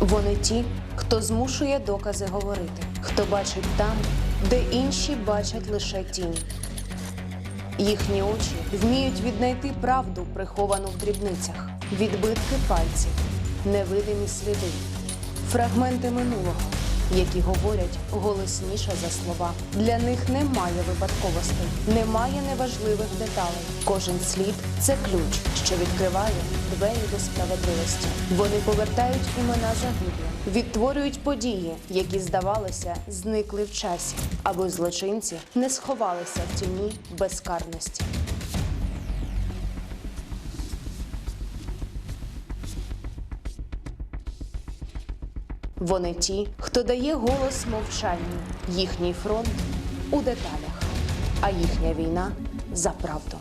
Вони ті, хто змушує докази говорити, хто бачить там, де інші бачать лише тінь. Їхні очі вміють віднайти правду, приховану в дрібницях, відбитки пальців, невидимі сліди, фрагменти минулого, які говорять голосніше за слова. Для них немає випадковостей, немає неважливих деталей. Кожен слід це ключ, що відкриває двері до справедливості. Вони повертають імена загиблим, відтворюють події, які здавалося, зникли в часі, аби злочинці не сховалися в тіні безкарності. Вони ті, хто дає голос мовчанню, їхній фронт у деталях, а їхня війна за правду.